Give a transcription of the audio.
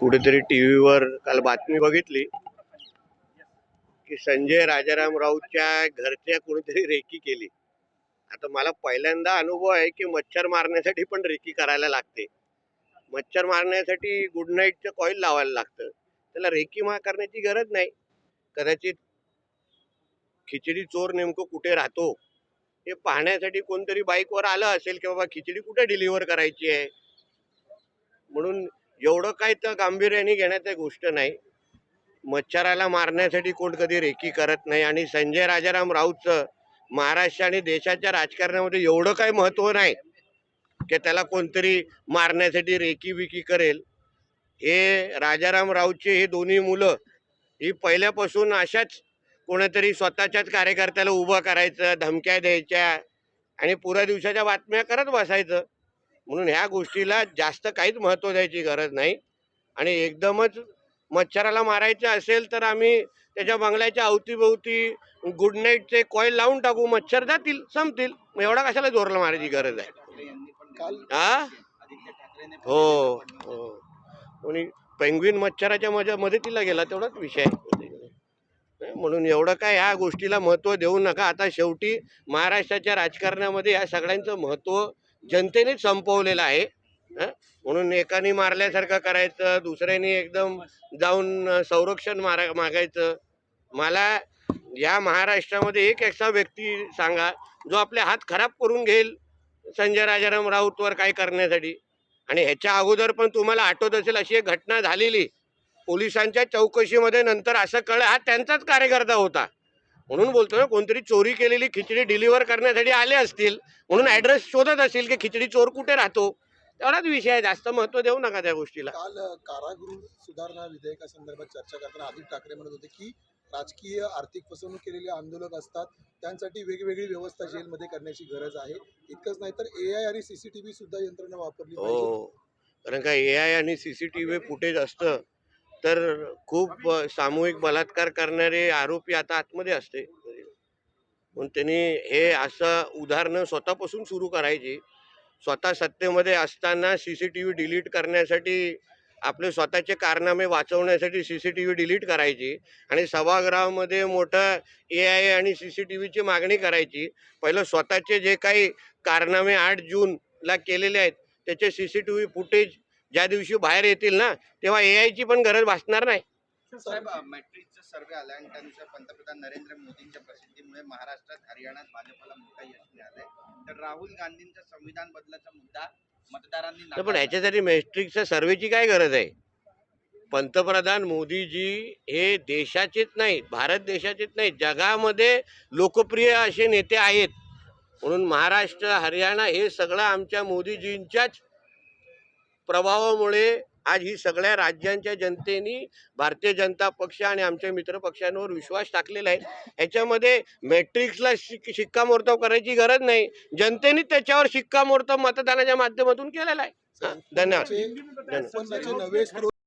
कुठेतरी टी व्हीवर काल बातमी बघितली की संजय राजाराम राऊतच्या घरच्या कुणीतरी रेकी केली. आता मला पहिल्यांदा अनुभव आहे की मच्छर मारण्यासाठी पण रेकी करायला लागते. मच्छर मारण्यासाठी गुड नाईटचं कॉईल लावायला लागतं. त्याला रेकी मा करण्याची गरज नाही. कदाचित खिचडी चोर नेमकं कुठे राहतो? हे पाहण्यासाठी कोणतरी बाईकवर आलं असेल की बाबा खिचडी कुठे डिलिव्हर करायची आहे? म्हणून एवढं काही तर गांभीर्याने घेण्यात गोष्ट नाही. मच्छराला मारण्यासाठी कोण कधी रेकी करत नाही आणि संजय राजाराम राऊतचं महाराष्ट्र आणि देशाच्या राजकारणामध्ये एवढं काही महत्त्व नाही की त्याला कोणतरी मारण्यासाठी रेकी विकी करेल. हे राजाराम राऊतचे हे दोन्ही मुलं ही पहिल्यापासून अशाच कोणीतरी स्वतःच्याच कार्यकर्त्याला उभं करायचं धमक्या द्यायच्या आणि पुऱ्या दिवसाच्या बातम्या करत बसायचं. म्हणून ह्या गोष्टीला जास्त काहीच महत्त्व द्यायची गरज नाही. आणि एकदमच मच्छराला मारायचं असेल तर आम्ही त्याच्या बंगल्याच्या अवतीभोवती गुड नाईटचे कॉईल लावून टाकू मच्छर जातील संपतील. मग एवढा कशाला जोरला मारायची गरज आहे? हा हो हो. कोणी पेंग्विन मच्छराच्या मजा मदतीला गेला तेवढाच विषय. म्हणून एवढं काय ह्या गोष्टीला महत्त्व देऊ नका. आता शेवटी महाराष्ट्राच्या राजकारणामध्ये या सगळ्यांचं महत्त्व जनतेनेच संपवलेला आहे म्हणून एकाने मारल्यासारखं करायचं दुसऱ्याने एकदम जाऊन संरक्षण मारा मागायचं. मला या महाराष्ट्रामध्ये एक असा व्यक्ती सांगा जो आपले हात खराब करून घेईल संजय राजाराम राऊतवर काय करण्यासाठी. आणि ह्याच्या अगोदर पण तुम्हाला आठवत असेल अशी एक घटना झालेली. पोलिसांच्या चौकशीमध्ये नंतर असं कळलं हा त्यांचाच कार्यकर्ता होता. म्हणून बोलतो ना कोणतरी चोरी केलेली खिचडी डिलिव्हर करण्यासाठी आले असतील म्हणून ॲड्रेस शोधत असतील की खिचडी चोर कुठे राहतो तेवढाच विषय आहे जास्त महत्त्व देऊ नका त्या गोष्टीला. काल कारागृह सुधारणा विधेयकासंदर्भात चर्चा करताना आदित्य ठाकरे म्हणत होते की राजकीय आर्थिक फसवणूक केलेले आंदोलक असतात त्यांसाठी वेगवेगळी व्यवस्था जेलमध्ये करण्याची गरज आहे. इतकंच नाही तर ए आय आणि सीसीटीव्ही सुद्धा यंत्रणा वापरली हो. कारण का ए आय आणि C C T V footage असतं तर खूप सामूहिक बलात्कार करणारे आरोपी आता आतमध्ये असते. म्हणून त्यांनी हे असं उदाहरणं स्वतःपासून सुरू करायची. स्वतः सत्तेमध्ये असताना C C T V delete करण्यासाठी आपले स्वतःचे कारनामे वाचवण्यासाठी C C T V delete करायची आणि सभागृहामध्ये मोठं ए आय आणि सी सी टी व्हीची मागणी करायची. पहिलं स्वतःचे जे काही कारनामे आठ जूनला केलेले आहेत त्याचे C C T V footage ज्या दिवशी बाहेर येतील ना तेव्हा ए आयची पण गरज भासणार नाही. साहेब मॅट्रिकचा सर्वे आला आणि त्यानुसार पंतप्रधान नरेंद्र मोदींच्या प्रसिद्धीमुळे महाराष्ट्रात हरियाणात भाजपला मोठा यश मिळालंय. तर राहुल गांधींचा संविधान बदलाचा मुद्दा मतदारांनी पण नाकारला. ह्याच्यासाठी मॅट्रिकच्या सर्वेची काय गरज आहे? पंतप्रधान मोदीजी हे देशाचेच नाही भारत देशाचेच नाही जगामध्ये लोकप्रिय असे नेते आहेत. म्हणून महाराष्ट्र हरियाणा हे सगळं आमच्या मोदीजींच्याच प्रभावामुळे आज ही सगळ्या राज्यांच्या जनतेनी भारतीय जनता पक्ष आणि आमच्या मित्र पक्षांवर विश्वास टाकलेला आहे. ह्याच्यामध्ये मॅट्रिक्सला शिक शिक्कामोर्तब करायची गरज नाही. जनतेने त्याच्यावर शिक्कामोर्तब मतदानाच्या माध्यमातून केलेला आहे. धन्यवाद.